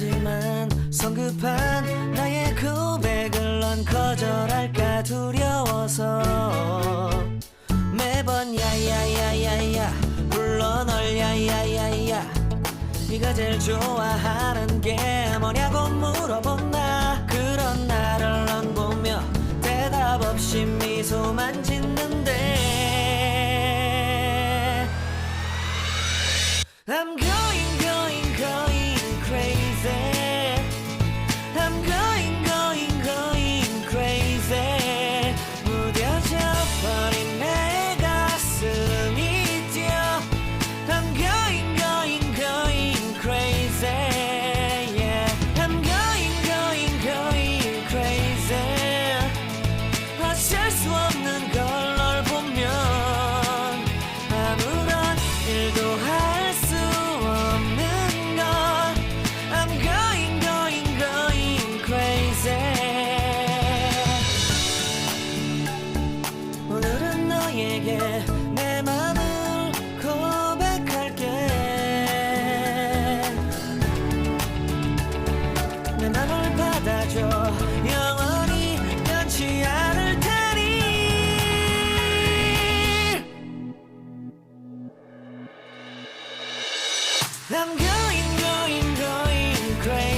하지만 성급한 나의 고백을 넌 거절할까 두려워서 매번 야야야야야 불러 널 야야야야 네가 제일 좋아하는 게 뭐냐고 물어본 나 I'm going going going crazy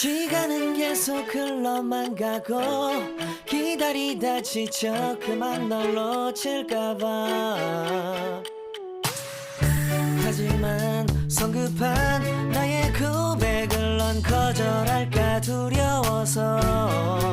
시간은 계속 흘러만 가고 기다리다 지쳐 그만 널 놓칠까봐. 하지만 성급한 나의 고백을 넌 거절할까 두려워서